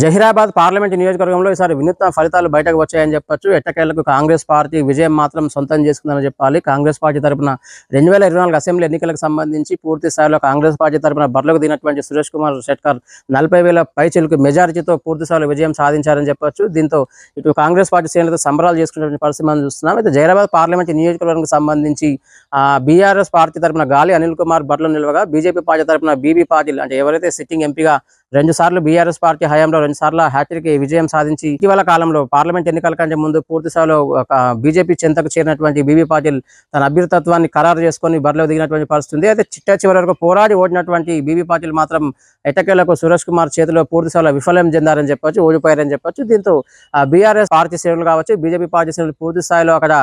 Zaheerabad parliament నియోజకవర్గంలో ఈసారి వినూత్న ఫలితాలు బయటకు వచ్చాయని చెప్పొచ్చు. ఎట్టకేళ్ళకు కాంగ్రెస్ పార్టీ విజయం మాత్రం సొంతం చేసుకుందని చెప్పాలి. కాంగ్రెస్ పార్టీ తరపున రెండు వేల ఇరవై నాలుగు అసెంబ్లీ ఎన్నికలకు సంబంధించి పూర్తి స్థాయిలో కాంగ్రెస్ పార్టీ తరపున బర్లకు దిగినటువంటి సురేష్ కుమార్ షెట్కర్ నలభై వేల పైచిలకు మెజారిటీతో పూర్తి స్థాయిలో విజయం సాధించారని చెప్పొచ్చు. దీంతో ఇటు కాంగ్రెస్ పార్టీ శ్రేణులతో సంబరాలు చేసుకున్నటువంటి పరిస్థితి మనం చూస్తున్నాం. అయితే జహీరాబాద్ పార్లమెంట్ నియోజకవర్గానికి సంబంధించి బీఆర్ఎస్ పార్టీ తరపున గాలి అనిల్ కుమార్ బర్లు నిలవగా బీజేపీ పార్టీ తరపున బీబీ పాటిల్ అంటే ఎవరైతే సిట్టింగ్ ఎంపీగా రెండు సార్లు బీఆర్ఎస్ పార్టీ హయాంలో రెండు సార్లు హ్యాట్రిక్ విజయం సాధించి ఇటీవల కాలంలో పార్లమెంట్ ఎన్నికల కంటే ముందు పూర్తి స్థాయిలో ఒక బీజేపీ చెంతకు చేరినటువంటి బీబీ పాటిల్ తన అభ్యర్థత్వాన్ని ఖరారు చేసుకొని బరిలో దిగినటువంటి పరిస్థితి అయితే చిట్ట చివరి వరకు పోరాడి ఓడినటువంటి బీబీ పాటిల్ మాత్రం ఎట్టకేలకు సురేష్ కుమార్ చేతిలో పూర్తి స్థాయిలో విఫలం చెందారని చెప్పొచ్చు ఓడిపోయారని చెప్పొచ్చు. దీంతో బీఆర్ఎస్ పార్టీ శ్రేణులు కావచ్చు బీజేపీ పార్టీ శ్రేణులు పూర్తి స్థాయిలో అక్కడ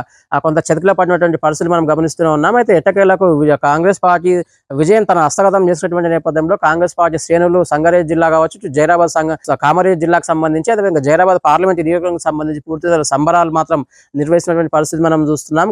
కొంత చతికిలో పడినటువంటి పరిస్థితులు మనం గమనిస్తూనే ఉన్నాం. అయితే ఎట్టకేలకు కాంగ్రెస్ పార్టీ విజయం తన హస్తగతం చేసినటువంటి నేపథ్యంలో కాంగ్రెస్ పార్టీ శ్రేణులు సంగారెడ్డి జిల్లా కావచ్చు జైరాబాద్ సంఘ కామారెడ్డి జిల్లాకు సంబంధించి అదేవిధంగా జైరాబాద్ పార్లమెంట్ నియోజకవర్గం సంబంధించి పూర్తి సంబరాలు మాత్రం నిర్వహిస్తున్నటువంటి పరిస్థితి మనం చూస్తున్నాం.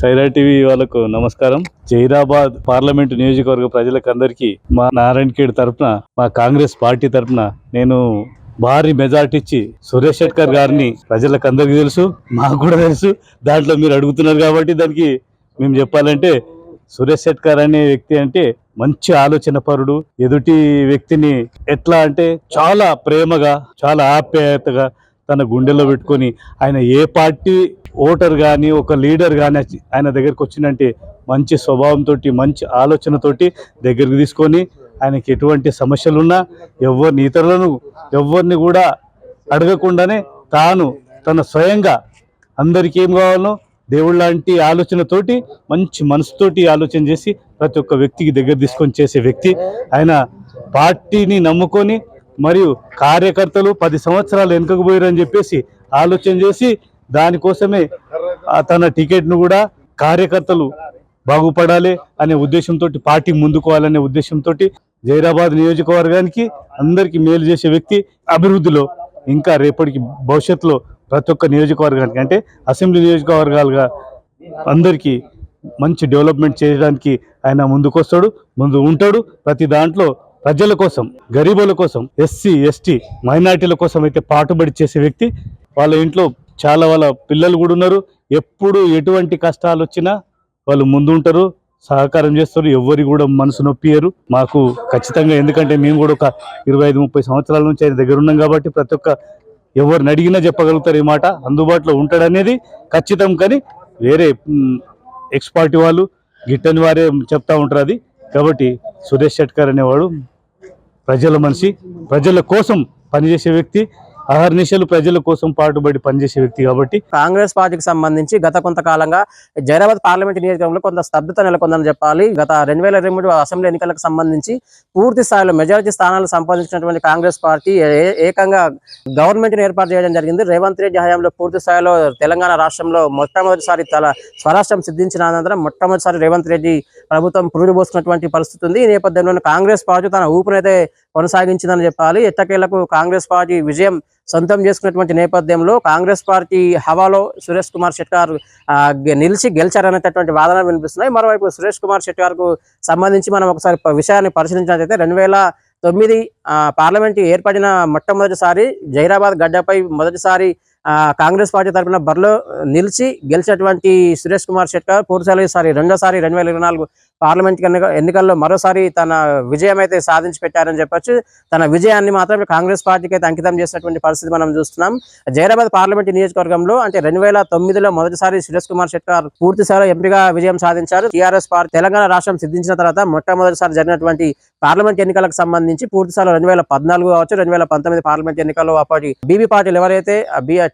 సైరా టీవీ వాళ్ళకు నమస్కారం. జైరాబాద్ పార్లమెంట్ నియోజకవర్గ ప్రజలకు అందరికీ మా నారాయణఖేడ్ తరపున మా కాంగ్రెస్ పార్టీ తరపున నేను భారీ మెజార్టీ ఇచ్చి సురేష్ శెట్కర్ గారిని ప్రజలకు అందరికీ తెలుసు మాకు కూడా తెలుసు. దాంట్లో మీరు అడుగుతున్నారు కాబట్టి దానికి మేము చెప్పాలంటే సురేష్ శెట్కర్ అనే వ్యక్తి అంటే మంచి ఆలోచన పరుడు ఎదుటి వ్యక్తిని ఎట్లా అంటే చాలా ప్రేమగా చాలా ఆప్యాయతగా తన గుండెలో పెట్టుకొని ఆయన ఏ పార్టీ ఓటర్ కానీ ఒక లీడర్ కానీ ఆయన దగ్గరికి వచ్చిందంటే మంచి స్వభావంతో మంచి ఆలోచనతోటి దగ్గరికి తీసుకొని ఆయనకి ఎటువంటి సమస్యలున్నా ఎవరిని ఇతరులను ఎవరిని కూడా అడగకుండానే తాను తన స్వయంగా అందరికీ ఏం కావాలో దేవుళ్ళ లాంటి ఆలోచనతోటి మంచి మనసుతోటి ఆలోచన చేసి ప్రతి ఒక్క వ్యక్తికి దగ్గర తీసుకొని చేసే వ్యక్తి. ఆయన పార్టీని నమ్ముకొని మరియు కార్యకర్తలు పది సంవత్సరాలు వెనుకకు పోయారని చెప్పేసి ఆలోచన చేసి దానికోసమే తన టికెట్ను కూడా కార్యకర్తలు బాగుపడాలి అనే ఉద్దేశంతో పార్టీ ముందుకోవాలనే ఉద్దేశంతో జైరాబాద్ నియోజకవర్గానికి అందరికీ మేలు చేసే వ్యక్తి అభివృద్ధిలో ఇంకా రేపటికి భవిష్యత్తులో ప్రతి ఒక్క నియోజకవర్గానికి అంటే అసెంబ్లీ నియోజకవర్గాలుగా అందరికీ మంచి డెవలప్మెంట్ చేయడానికి ఆయన ముందుకొస్తాడు ముందు ఉంటాడు. ప్రతి దాంట్లో ప్రజల కోసం గరీబుల కోసం ఎస్సీ ఎస్టీ మైనార్టీల కోసం అయితే పాటుబడి చేసే వ్యక్తి. వాళ్ళ ఇంట్లో చాలా వాళ్ళ పిల్లలు కూడా ఉన్నారు. ఎప్పుడు ఎటువంటి కష్టాలు వచ్చినా వాళ్ళు ముందుంటారు. సహకారం చేస్తారు. ఎవరి కూడా మనసు నొప్పియరు మాకు ఖచ్చితంగా ఎందుకంటే మేము కూడా ఒక ఇరవై ఐదు ముప్పై సంవత్సరాల నుంచి ఆయన దగ్గర ఉన్నాం కాబట్టి ప్రతి ఒక్క ఎవరిని అడిగినా చెప్పగలుగుతారు ఈ మాట. అందుబాటులో ఉంటాడనేది ఖచ్చితం కానీ వేరే ఎక్స్ పార్టీ వాళ్ళు గిట్టని వారే చెప్తా ఉంటారు అది. కాబట్టి సురేష్ షెట్కర్ అనేవాడు ప్రజల మనిషి. ప్రజల కోసం పనిచేసే వ్యక్తి. అహర్నిశలు ప్రజల కోసం పాటుబడి పనిచేసే వ్యక్తి కాబట్టి కాంగ్రెస్ పార్టీకి సంబంధించి గత కొంతకాలంగా జైరాబాద్ పార్లమెంట్ నియోజకవర్గంలో కొంత స్తబ్దత నెలకొందని చెప్పాలి. గత రెండు వేల ఇరవై మూడు అసెంబ్లీ ఎన్నికలకు సంబంధించి పూర్తి స్థాయిలో మెజారిటీ స్థానాలు సంపాదించినటువంటి కాంగ్రెస్ పార్టీ ఏ- ఏకంగా గవర్నమెంట్ ఏర్పాటు చేయడం జరిగింది. రేవంత్ రెడ్డి హయాంలో పూర్తి స్థాయిలో తెలంగాణ రాష్ట్రంలో మొట్టమొదటిసారి తల స్వరాష్ట్రం సిద్ధించిన అనంతరం మొట్టమొదటిసారి రేవంత్ రెడ్డి ప్రభుత్వం పురుడు పోసుకున్నటువంటి పరిస్థితి ఉంది. ఈ నేపథ్యంలో కాంగ్రెస్ పార్టీ తన ఊపునైతే కొనసాగించిందని చెప్పాలి. ఎట్టకేలకు కాంగ్రెస్ పార్టీ విజయం సొంతం చేసుకున్నటువంటి నేపథ్యంలో కాంగ్రెస్ పార్టీ హవాలో సురేష్ కుమార్ షెట్కార్ ఆ, గె- నిలిచి గెలిచారనేటటువంటి వాదనలు వినిపిస్తున్నాయి. మరోవైపు సురేష్ కుమార్ షెట్కార్కు సంబంధించి మనం ఒకసారి విషయాన్ని పరిశీలించినట్లయితే రెండు వేల తొమ్మిది పార్లమెంట్ ఏర్పడిన మొట్టమొదటిసారి జైరాబాద్ గడ్డపై మొదటిసారి కాంగ్రెస్ పార్టీ తరఫున బరిలో నిలిచి గెలిచినటువంటి సురేష్ కుమార్ షెట్కార్ పూర్తిసారి సారి రెండోసారి రెండు వేల ఇరవై నాలుగు పార్లమెంట్ ఎన్నికల్లో మరోసారి తన విజయం అయితే సాధించి పెట్టారని చెప్పొచ్చు. తన విజయాన్ని మాత్రం కాంగ్రెస్ పార్టీకి అయితే అంకితం చేసినటువంటి పరిస్థితి మనం చూస్తున్నాం. జైరాబాద్ పార్లమెంట్ నియోజకవర్గంలో అంటే రెండు వేల తొమ్మిదిలో మొదటిసారి సురేష్ కుమార్ షెట్కార్ పూర్తి స్థాయిలో ఎంపీగా విజయం సాధించారు. టీఆర్ఎస్ పార్టీ తెలంగాణ రాష్ట్రం సిద్ధించిన తర్వాత మొట్టమొదటిసారి జరిగినటువంటి పార్లమెంట్ ఎన్నికలకు సంబంధించి పూర్తి రెండు వేల పద్నాలుగు కావచ్చు రెండు వేల పంతొమ్మిది పార్లమెంట్ ఎన్నికల్లో అప్పటి బీబీ పార్టీలు ఎవరైతే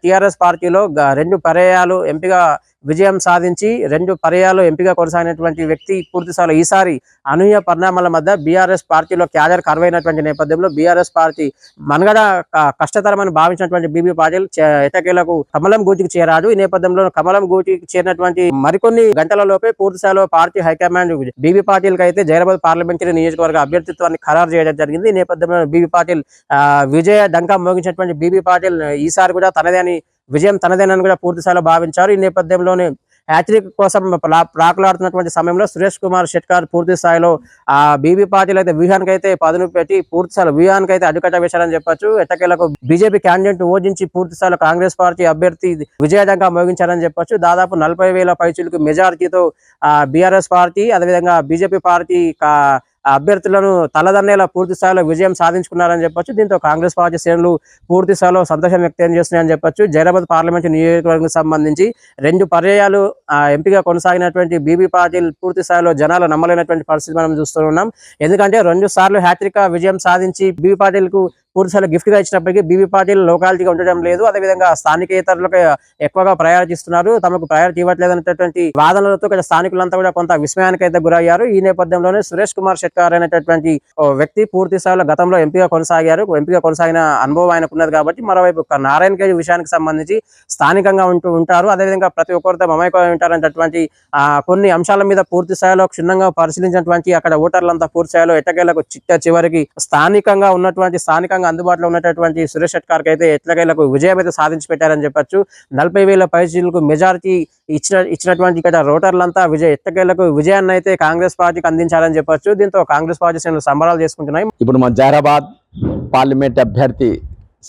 టీఆర్ఎస్ పార్టీలో గ- రెండు పర్యాయాలు ఎంపీగా విజయం సాధించి రెండు పర్యాలు ఎంపిక కొనసాగినటువంటి వ్యక్తి పూర్తిస్థాయిలో ఈసారి అనూహ్య పరిణామాల మధ్య బీఆర్ఎస్ పార్టీలో క్యాడర్ కరువైనటువంటి నేపథ్యంలో బీఆర్ఎస్ పార్టీ మనగడ కష్టతరమని భావించినటువంటి బీబీ పాటిల్ ఎటకేలకు కమలం గూటికి చేరాడు. ఈ నేపథ్యంలో కమలం గూటికి చేరినటువంటి మరికొన్ని గంటలలోపే పూర్తిస్థాయిలో పార్టీ హైకమాండ్ బీబీ పాటిల్కి అయితే జైరాబాద్ పార్లమెంటరీ నియోజకవర్గ అభ్యర్థిత్వాన్ని ఖరారు చేయడం జరిగింది. ఈ నేపథ్యంలో బీబీ పాటిల్ విజయ డంకా మోగించినటువంటి బీబీ పాటిల్ ఈసారి కూడా తనదే అని విజయం తనదేనని కూడా పూర్తిస్థాయిలో భావించారు. ఈ నేపథ్యంలోనే హ్యాట్రిక్ కోసం ప్రాకులాడుతున్నటువంటి సమయంలో సురేష్ కుమార్ షెట్కార్ పూర్తి స్థాయిలో ఆ బీబీ పార్టీలు అయితే వ్యూహానికి అయితే పదును పెట్టి పూర్తి స్థాయిలో వ్యూహానికి అయితే అడ్డుకట్ట వేశారని చెప్పొచ్చు. ఎట్టకేలకు బీజేపీ క్యాండిడేట్ ఓజించి పూర్తి స్థాయిలో కాంగ్రెస్ పార్టీ అభ్యర్థి విజయదంగా మోగించారని చెప్పొచ్చు. దాదాపు నలభై వేల పైచులకు మెజార్టీతో ఆ బీఆర్ఎస్ పార్టీ అదేవిధంగా బీజేపీ పార్టీ కా- అభ్యర్థులను తలదన్నేలా పూర్తి స్థాయిలో విజయం సాధించుకున్నారని చెప్పొచ్చు. దీంతో కాంగ్రెస్ పార్టీ శ్రేణులు పూర్తి స్థాయిలో సంతోషం వ్యక్తం చేస్తున్నాయని చెప్పొచ్చు. జైరాబాద్ పార్లమెంట్ నియోజకవర్గం సంబంధించి రెండు పర్యాయాలు ఎంపీగా కొనసాగినటువంటి బీబీ పాటిల్ పూర్తి స్థాయిలో జనాలు నమ్మలేనటువంటి పరిస్థితి మనం చూస్తూ ఉన్నాం. ఎందుకంటే రెండు సార్లు హ్యాట్రిక్ విజయం సాధించి బీబీ పాటిల్కు పూర్తి గిఫ్ట్గా ఇచ్చినప్పటికీ బీబీ పాటిల్ లోకాలిటీగా ఉండడం లేదు. అదేవిధంగా స్థానికేతరులకు ఎక్కువగా ప్రయారిటీ ఇస్తున్నారు తమకు ప్రయారిటీ ఇవ్వట్లేదు అనేటటువంటి వాదనలతో ఇక్కడ స్థానికులంతా కూడా కొంత విస్మయానికి అయితే గురయ్యారు. ఈ నేపథ్యంలోనే సురేష్ కుమార్ షెట్కార్ అనేటటువంటి ఓ వ్యక్తి పూర్తి స్థాయిలో గతంలో ఎంపీగా కొనసాగారు. ఎంపీగా కొనసాగిన అనుభవం ఆయనకు ఉన్నది కాబట్టి మరోవైపు ఒక నారాయణ కేజీ విషయానికి సంబంధించి స్థానికంగా ఉంటూ ఉంటారు. అదేవిధంగా ప్రతి ఒక్కరితో మమైకమై ఉంటారనేటటువంటి ఆ, కొన్ని అంశాల మీద పూర్తి స్థాయిలో క్షుణ్ణంగా పరిశీలించినటువంటి అక్కడ ఓటర్లంతా పూర్తి స్థాయిలో ఎట్టకేలకు చిట్ట చివరికి స్థానికంగా ఉన్నటువంటి స్థానికంగా అందుబాటులో ఉన్నటువంటి సురేష్ షెట్కార్కి అయితే ఎట్లకేలకు విజయం అయితే సాధించి పెట్టారని చెప్పొచ్చు. నలభై వేల పైసీలకు మెజారిటీ ఇచ్చిన ఇచ్చినటువంటి ఇక్కడ రోటర్లంతా విజయ ఎట్టకేలకు విజయాన్ని అయితే కాంగ్రెస్ పార్టీకి అందించాలని చెప్పొచ్చు. దీంతో కాంగ్రెస్ పార్టీ సంబరాలు చేసుకుంటున్నాయి. ఇప్పుడు మా జైరాబాద్ పార్లమెంట్ అభ్యర్థి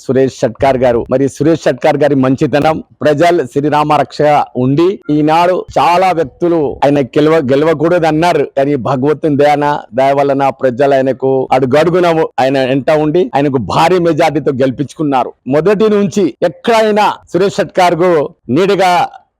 సురేష్ షట్కార్ గారు. మరి సురేష్ షట్కార్ గారి మంచితనం ప్రజలు శ్రీరామ రక్ష ఉండి ఈనాడు చాలా వ్యక్తులు ఆయన గెలవ గెలవకూడదు అన్నారు కానీ భగవంతుని దయన దయ వలన ప్రజలు ఆయనకు అడుగడుగున ఆయన ఎంట ఉండి ఆయనకు భారీ మెజార్టీతో గెలిపించుకున్నారు. మొదటి నుంచి ఎక్కడైనా సురేష్ షట్కార్కు నీడగా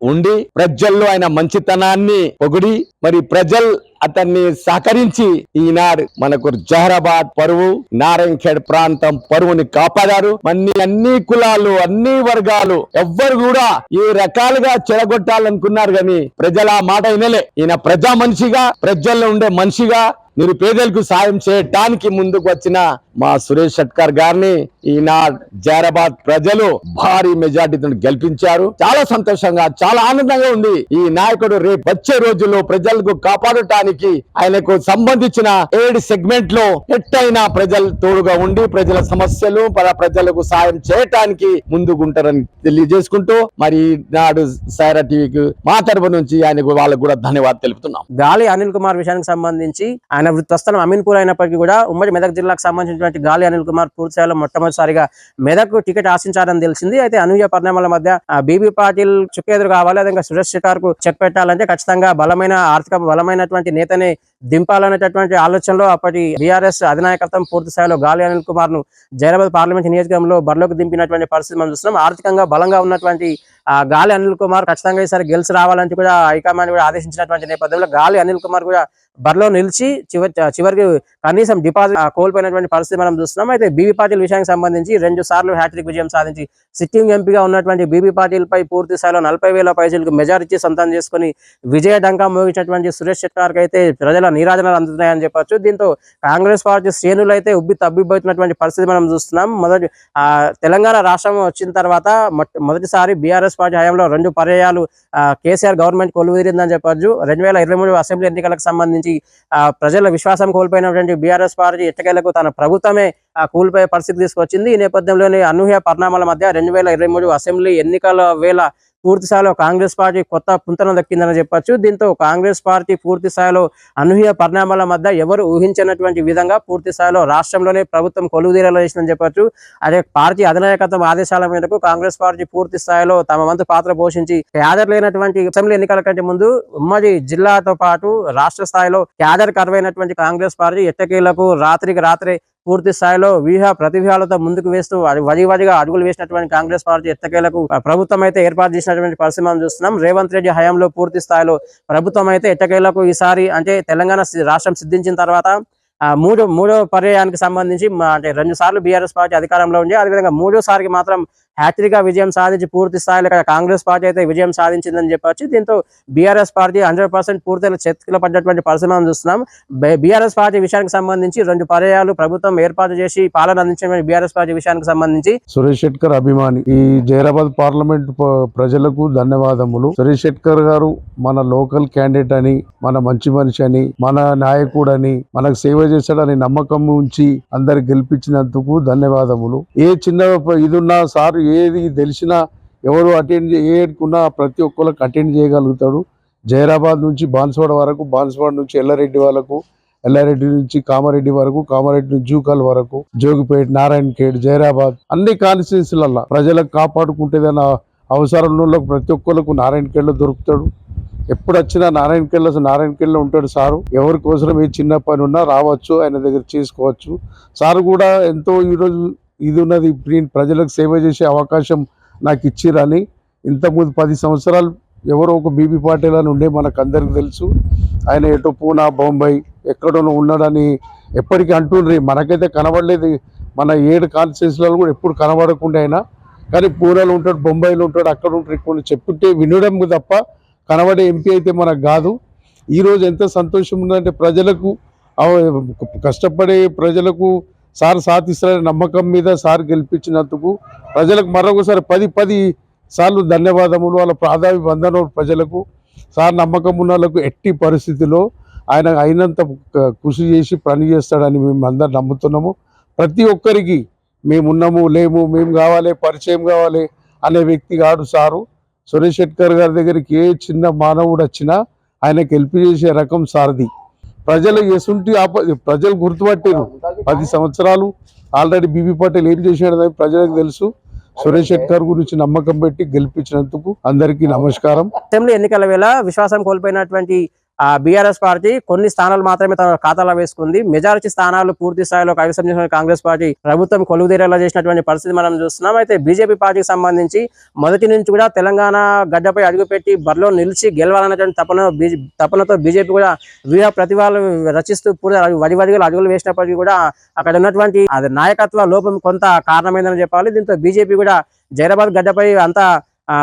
ఉండి ప్రజల్లో ఆయన మంచితనాన్ని పొగిడి మరి ప్రజలు అతన్ని సహకరించి ఈనాడు మనకు జహరాబాద్ పరువు నారాయణఖేడ్ ప్రాంతం పరువుని కాపాడారు. మన్ని అన్ని కులాలు అన్ని వర్గాలు ఎవ్వరు కూడా ఈ రకాలుగా చెడగొట్టాలనుకున్నారు కానీ ప్రజల మాట వినలే. ఈయన ప్రజా మనిషిగా ప్రజల్లో ఉండే మనిషిగా నిరుపేదలకు సాయం చేయటానికి ముందుకు వచ్చిన మా సురేష్ షట్కర్ గారిని ఈనాడు జైరాబాద్ ప్రజలు భారీ మెజార్టీతో గెలిపించారు. చాలా సంతోషంగా చాలా ఆనందంగా ఉంది. ఈ నాయకుడు రేపు వచ్చే రోజుల్లో ప్రజలకు కాపాడటానికి ఆయనకు సంబంధించిన ఏడు సెగ్మెంట్లో ఎట్టయినా ప్రజలు తోడుగా ఉండి ప్రజల సమస్యలు ప్రజలకు సాయం చేయటానికి ముందుకుంటారని తెలియజేసుకుంటూ మరి నాడు సైరా టీవీకి మా తరపు నుంచి ఆయనకు వాళ్ళకు కూడా ధన్యవాదాలు తెలుపుతున్నాం. గాలి అనిల్ కుమార్ విషయానికి సంబంధించి ఆయన వృత్తిస్థలం అమీన్పూర్ అయినప్పటికీ కూడా ఉమ్మడి మెదక్ జిల్లాకు సంబంధించినటువంటి గాలి అనిల్ కుమార్ పూర్తిస్థాయిలో మొట్టమొదటిసారిగా మెదక్ టికెట్ ఆశించారని తెలిసింది. అయితే అనూహ్య పరిణామాల మధ్య బీబీ పాటిల్ చుక్కెదురు కావాలి అదే సురేష్ శికార్కు చెక్ పెట్టాలంటే ఖచ్చితంగా బలమైన ఆర్థిక బలమైనటువంటి నేతని దింపాలనేటటువంటి ఆలోచనలో అప్పటి బీఆర్ఎస్ అధినాయకత్వం పూర్తి స్థాయిలో గాలి అనిల్ కుమార్ను జైరాబాద్ పార్లమెంట్ నియోజకవర్గంలో బరిలోకి దింపినటువంటి పరిస్థితి మనం చూస్తున్నాం. ఆర్థికంగా బలంగా ఉన్నటువంటి ఆ గాలి అనిల్ కుమార్ ఖచ్చితంగా ఈసారి గెలిచి రావాలని కూడా హైకమాండ్ కూడా ఆదేశించినటువంటి నేపథ్యంలో గాలి అనిల్ కుమార్ కూడా బరిలో నిలిచి చివరి చివరికి కనీసం డిపాజిట్ కోల్పోయినటువంటి పరిస్థితి మనం చూస్తున్నాం. అయితే బీబీ పాటిల్ విషయానికి సంబంధించి రెండు సార్లు హ్యాట్రిక్ విజయం సాధించి సిట్టింగ్ ఎంపీగా ఉన్నటువంటి బీబీ పాటిల్ పై పూర్తి స్థాయిలో నలభై వేల పైసలకు మెజారిటీ సొంతం చేసుకుని విజయ డంకా మోగించినటువంటి సురేష్ శెట్టార్కి అయితే ప్రజల నీరాజనాలు అందుతున్నాయని చెప్పొచ్చు. దీంతో కాంగ్రెస్ పార్టీ శ్రేణులు అయితే ఉబ్బి తబ్బిబ్బవుతున్నటువంటి పరిస్థితి మనం చూస్తున్నాం. మొదటి తెలంగాణ రాష్ట్రం వచ్చిన తర్వాత మొదటిసారి బీఆర్ఎస్ పార్టీ హయాంలో రెండు పర్యాయాలు కేసీఆర్ గవర్నమెంట్ కొలువుదీరిందని చెప్పొచ్చు. రెండు వేల ఇరవై మూడు అసెంబ్లీ ఎన్నికలకు సంబంధించి ప్రజల విశ్వాసం కోల్పోయినటువంటి బీఆర్ఎస్ పార్టీ ఎట్టకేలకు తన ప్రభుత్వమే కూలిపోయే పరిస్థితి తీసుకొచ్చింది. ఈ నేపథ్యంలోనే అనూహ్య పరిణామాల మధ్య రెండు వేల ఇరవై మూడు అసెంబ్లీ ఎన్నికల వేళ పూర్తి స్థాయిలో కాంగ్రెస్ పార్టీ కొత్త పుంతన దక్కిందని చెప్పొచ్చు. దీంతో కాంగ్రెస్ పార్టీ పూర్తి స్థాయిలో అనూహ్య పరిణామాల మధ్య ఎవరు ఊహించినటువంటి విధంగా పూర్తి స్థాయిలో రాష్ట్రంలోనే ప్రభుత్వం కొలువుదీరేలా చేసిందని చెప్పొచ్చు. అదే పార్టీ అధినాయకత్వం ఆదేశాల మేరకు కాంగ్రెస్ పార్టీ పూర్తి స్థాయిలో తమ వంతు పాత్ర పోషించి క్యాడర్ లేనటువంటి అసెంబ్లీ ఎన్నికల కంటే ముందు ఉమ్మడి జిల్లాతో పాటు రాష్ట్ర స్థాయిలో క్యాడర్ కరువైనటువంటి కాంగ్రెస్ పార్టీ ఎట్టకేలకు రాత్రికి రాత్రే పూర్తి స్థాయిలో వ్యూహ ప్రతివ్యూహాలతో ముందుకు వేస్తూ వడి- వదిగా అడుగులు వేసినటువంటి కాంగ్రెస్ పార్టీ ఎట్టకేలకు ప్రభుత్వం అయితే ఏర్పాటు చేసినటువంటి పరిస్థితి మనం చూస్తున్నాం. రేవంత్ రెడ్డి హయాంలో పూర్తి స్థాయిలో ప్రభుత్వం అయితే ఎట్టకేలకు ఈసారి అంటే తెలంగాణ రాష్ట్రం సిద్ధించిన తర్వాత మూడో మూడో పర్యాయానికి సంబంధించి అంటే రెండు సార్లు బీఆర్ఎస్ పార్టీ అధికారంలో ఉంది అదేవిధంగా మూడోసారికి మాత్రం హ్యాట్రిక్గా విజయం సాధించి పూర్తి స్థాయిలో కాంగ్రెస్ పార్టీ అయితే విజయం సాధించిందని చెప్పొచ్చు. దీంతో బీఆర్ఎస్ పార్టీ హండ్రెడ్ పర్సెంట్ పూర్తిగా చేతిలో పడ్డటువంటి పరిస్థితి మనం చూస్తున్నాం బీఆర్ఎస్ పార్టీ విషయానికి సంబంధించి రెండు పర్యాయాలు ప్రభుత్వం ఏర్పాటు చేసి పాలన అందించిన బీఆర్ఎస్ పార్టీ విషయానికి సంబంధించి సురేష్ శెట్కర్ అభిమాని. ఈ జైరాబాద్ పార్లమెంట్ ప్రజలకు ధన్యవాదములు. సురేష్ శెట్కర్ గారు మన లోకల్ క్యాండిడేట్ అని మన మంచి మనిషి అని మన నాయకుడని మనకు సేవ చేశాడని నమ్మకం ఉంచి అందరు గెలిపించినందుకు ధన్యవాదములు. ఏ చిన్న ఇది ఇదున్నా సార్ ఏది తెలిసినా ఎవరు అటెండ్ ఏడుకున్నా ప్రతి ఒక్కరికి అటెండ్ చేయగలుగుతాడు. జైరాబాద్ నుంచి బాన్స్వాడ వరకు బాన్స్వాడ నుంచి ఎల్లారెడ్డి వరకు ఎల్లారెడ్డి నుంచి కామారెడ్డి వరకు కామారెడ్డి నుంచి జూకల్ వరకు జోగిపేట నారాయణ ఖేడ్ జైరాబాద్ అన్ని కాన్స్టిట్యున్సీలలో ప్రజలకు కాపాడుకుంటేదన్న అవసరం వాళ్ళకు ప్రతి ఒక్కరికి నారాయణ ఖేడ్లో దొరుకుతాడు. ఎప్పుడు వచ్చినా నారాయణ ఖేడ్లో నారాయణ ఉంటాడు సారు. ఎవరి కోసం ఏ చిన్న పని ఉన్నా రావచ్చు ఆయన దగ్గర చేసుకోవచ్చు. సారు కూడా ఎంతో ఈరోజు ఇది ఉన్నది నేను ప్రజలకు సేవ చేసే అవకాశం నాకు ఇచ్చిరని. ఇంతకుముందు పది సంవత్సరాలు ఎవరో ఒక బీబీ పాటిల్ అని ఉండే మనకు అందరికి తెలుసు. ఆయన ఎటు పూనా బొంబాయి ఎక్కడో ఉన్నాడని ఎప్పటికీ అంటుండ్రీ. మనకైతే కనబడలేదు. మన ఏడు కాన్స్టిట్యూన్సీలలో కూడా ఎప్పుడు కనబడకుండా అయినా కానీ పూనాలో ఉంటాడు బొంబాయిలో ఉంటాడు అక్కడ ఉంటాడు ఇక్కడ చెప్పుంటే వినడం తప్ప కనబడే ఎంపీ అయితే మనకు కాదు. ఈరోజు ఎంత సంతోషం ఉందంటే ప్రజలకు కష్టపడే ప్రజలకు సార్ సాధిస్తారనే నమ్మకం మీద సార్ గెలిపించినందుకు ప్రజలకు మరొకసారి పది పది సార్లు ధన్యవాదములు వాళ్ళ ప్రాధాన్య బంధన ప్రజలకు. సార్ నమ్మకం ఉన్న వాళ్ళకు ఎట్టి పరిస్థితిలో ఆయన అయినంత కృషి చేసి పని చేస్తాడని మేము అందరు నమ్ముతున్నాము. ప్రతి ఒక్కరికి మేమున్నాము లేము మేము కావాలి పరిచయం కావాలి అనే వ్యక్తి కాడు సారు. సురేష్ శెట్కర్ గారి దగ్గరికి ఏ చిన్న మానవుడు వచ్చినా ఆయనకి హెల్ప్ చేసే రకం సారది. ప్రజలు ఎసుంటి ఆప ప్రజలు గుర్తుపట్టారు పది సంవత్సరాలు ఆల్రెడీ బీబీ పటేల్ ఏం చేశాడని ప్రజలకు తెలుసు. సురేష్ శెట్కర్ గురించి నమ్మకం పెట్టి గెలిపించినందుకు అందరికీ నమస్కారం. అసెంబ్లీ ఎన్నికల వేళ విశ్వాసం కోల్పోయినటువంటి ఆ బీఆర్ఎస్ పార్టీ కొన్ని స్థానాలు మాత్రమే తన ఖాతాలో వేసుకుంది. మెజారిటీ స్థానాలు పూర్తి స్థాయిలో కవిసం చేసిన కాంగ్రెస్ పార్టీ ప్రభుత్వం కొలువుదీరేలా చేసినటువంటి పరిస్థితి మనం చూస్తున్నాం. అయితే బీజేపీ పార్టీకి సంబంధించి మొదటి నుంచి కూడా తెలంగాణ గడ్డపై అడుగుపెట్టి బరిలో నిలిచి గెలవాలన్నటువంటి తపన తపనతో బీజేపీ కూడా వ్యూహ ప్రతిభాలు రచిస్తూ పూర్తి వడి అడుగులు వేసినప్పటికీ కూడా అక్కడ ఉన్నటువంటి అది నాయకత్వ లోపం కొంత కారణమైందని చెప్పాలి. దీంతో బీజేపీ కూడా జైరాబాద్ గడ్డపై అంతా ఆ,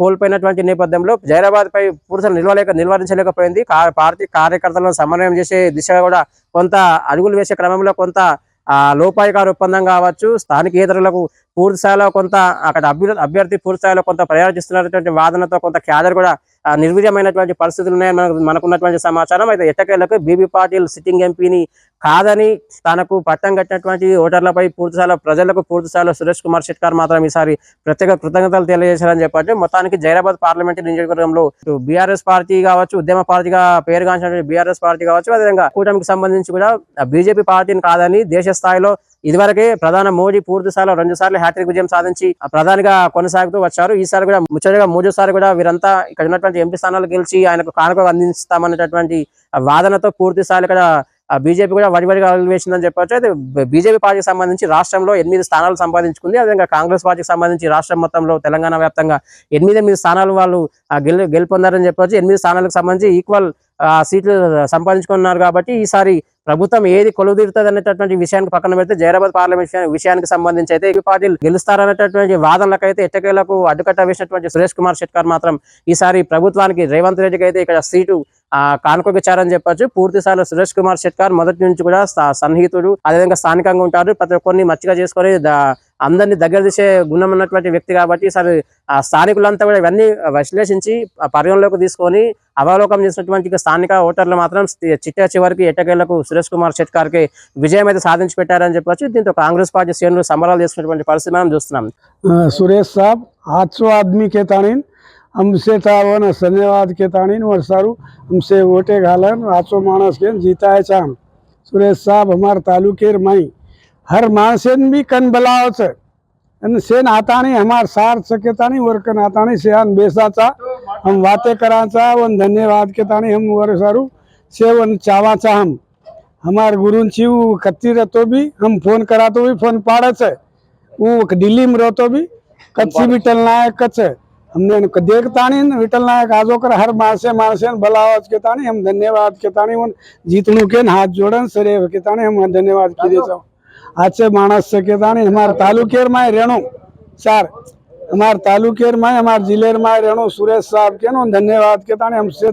కోల్పోయినటువంటి నేపథ్యంలో జైరాబాద్ పై పూర్తి నిల్వలేక నిల్వరించలేకపోయింది. పార్టీ కార్యకర్తలను సమన్వయం చేసే దిశగా కూడా కొంత అడుగులు వేసే క్రమంలో కొంత ఆ లోపాయికార ఒప్పందం కావచ్చు స్థానికేతరులకు పూర్తి స్థాయిలో కొంత అక్కడ అభ్యర్థి అభ్యర్థి పూర్తి స్థాయిలో కొంత ప్రయాణిస్తున్నటువంటి వాదనతో కొంత క్యాడర్ కూడా నిర్వీర్యమైనటువంటి పరిస్థితులు ఉన్నాయని మనకు మనకున్నటువంటి సమాచారం. అయితే ఎట్టకేళ్ళకు బీబీ పాటిల్ సిట్టింగ్ ఎంపీని కాదని తనకు పట్టం కట్టినటువంటి ఓటర్లపై పూర్తిస్థాయిలో ప్రజలకు పూర్తిస్థాయిలో సురేష్ కుమార్ షెట్కర్ మాత్రం ఈసారి ప్రత్యేక కృతజ్ఞతలు తెలియజేశారని చెప్పారు. మొత్తానికి జైరాబాద్ పార్లమెంట్ నియోజకవర్గంలో బీఆర్ఎస్ పార్టీ కావచ్చు ఉద్యమ పార్టీగా పేరుగాంచినటువంటి బీఆర్ఎస్ పార్టీ కావచ్చు అదేవిధంగా కూటమికి సంబంధించి కూడా బీజేపీ పార్టీని కాదని దేశ స్థాయిలో ఇదివరకే ప్రధాన మోడీ పూర్తి స్థాయిలో రెండు సార్లు హ్యాట్రిక్ విజయం సాధించి ఆ ప్రధానిగా కొనసాగుతూ వచ్చారు. ఈసారి కూడా ముచ్చటగా మూడోసారి కూడా వీరంతా ఇక్కడ ఉన్నటువంటి ఎంపీ స్థానాలు గెలిచి ఆయనకు కానుక అందిస్తామన్నటువంటి వాదనతో పూర్తి స్థాయిలో ఇక్కడ బీజేపీ కూడా వడివడిగా అడుగులు వేసిందని చెప్పొచ్చు. అయితే బీజేపీ పార్టీకి సంబంధించి రాష్ట్రంలో ఎనిమిది స్థానాలు సంపాదించుకుంది. అదేవిధంగా కాంగ్రెస్ పార్టీకి సంబంధించి రాష్ట్రం మొత్తంలో తెలంగాణ వ్యాప్తంగా ఎనిమిది ఎనిమిది స్థానాలు వాళ్ళు గెలు గెలుపొందారని చెప్పొచ్చు. ఎనిమిది స్థానాలకు సంబంధించి ఈక్వల్ సీట్లు సంపాదించుకున్నారు కాబట్టి ఈసారి ప్రభుత్వం ఏది కొలుదీరుతుంది అనేటటువంటి విషయానికి పక్కన పెడితే జైరాబాద్ పార్లమెంట్ విషయానికి సంబంధించి అయితే ఈ పార్టీలు గెలుస్తారనేటటువంటి వాదనలకు అయితే ఎట్టకేలకు అడ్డుకట్ట వేసినటువంటి సురేష్ కుమార్ షెట్కర్ మాత్రం ఈసారి ప్రభుత్వానికి రేవంత్ రెడ్డికి అయితే ఇక్కడ సీటు ఆ కానుకొచ్చారని చెప్పొచ్చు. పూర్తి సురేష్ కుమార్ షెట్కర్ మొదటి నుంచి కూడా సన్నిహితుడు అదేవిధంగా స్థానికంగా ఉంటారు. ప్రతి ఒక్కరిని మచ్చిగా చేసుకొని అందరినీ దగ్గర తీసే గుణం ఉన్నటువంటి వ్యక్తి కాబట్టి ఈసారి ఆ స్థానికులంతా కూడా ఇవన్నీ విశ్లేషించి ఆ పరిగణలోకి తీసుకొని అవలోకనం చేసినటువంటి ఇక స్థానిక ఓటర్లు మాత్రం స్థి- చిట్ట చివరికి ఎట్టకేళ్లకు సురేష్ కుమార్ షెట్కర్ కి విజయం అయితే సాధించి పెట్టారని చెప్పొచ్చు దీంతో కాంగ్రెస్ పార్టీ శ్రేణులు సంబరాలు చేసుకున్నటువంటి పరిస్థితి మనం చూస్తున్నాం अ, सुरेश साहब आठ सौ आदमी के ताणीन हमसे तावन धन्यवाद के ताणीन और सारू हमसे वोटे घालन आठ सौ मानस के जीता है चाम सुरेश साहब हमार तालुके माई हर माणसेन बि कन बलावच અને સેન હાતાણી હમાર સાર સકેતાણી વર્કન હાતાણી સેન બેસાચા હમ વાતે કરાચા વન ધન્યવાદ કેતાણી હમ વર સારું સેવન ચાવાચા હમ હમાર ગુરુન શિવ કચ્છી રહેતો બી હમ ફોન કરાતો બી ફોન પાડે છે હું દિલ્હીમાં રહેતો બી કચ્છી વિઠ્ઠલ નાયક કચ્છ हमने देख तानी विठल नायक आजो कर हर मासे मासे बलावज के तानी हम धन्यवाद के तानी उन जीतनु के हाथ जोड़न सरे के तानी हम धन्यवाद की देता આછે માણસ છે કે તાણી અમારા તાલુકેરમાં રેણું સાર અમારા તાલુકેરમાં અમારા જિલ્લેરમાં રેણું સુરેશ સાહેબ કે ધન્યવાદ કે તાણે હમશે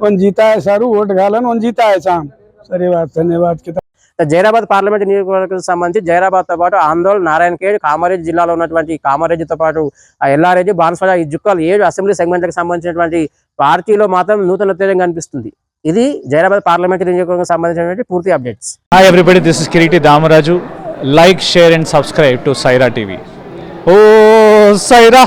ઓન જીતા હે સારું વોટ ઘાલન ઓન જીતા હે સામ సరే વાત ధన్యవాద్ કે జైరాబాద్ పార్లమెంట్ నియోజకవర్గం సంబంధించి జైరాబాద్తో పాటు ఆందోళన నారాయణ ఖేడ్ కామారెడ్డి జిల్లాలో ఉన్నటువంటి కామారెడ్డితో పాటు ఎల్ఆర్రెడ్డి బాన్స్వాడ ఈ జుక్కలు ఏడు అసెంబ్లీ సెగ్మెంట్లకు సంబంధించినటువంటి పార్టీలో మాత్రం నూతన ఉత్తేజం కనిపిస్తుంది ఇది జైరాబాద్ పార్లమెంటరీ నియోజకవర్గం సంబంధించినటువంటి పూర్తి updates. Hi everybody this is Kireeti Damaraju like share and subscribe to Saira TV oh Sye Raa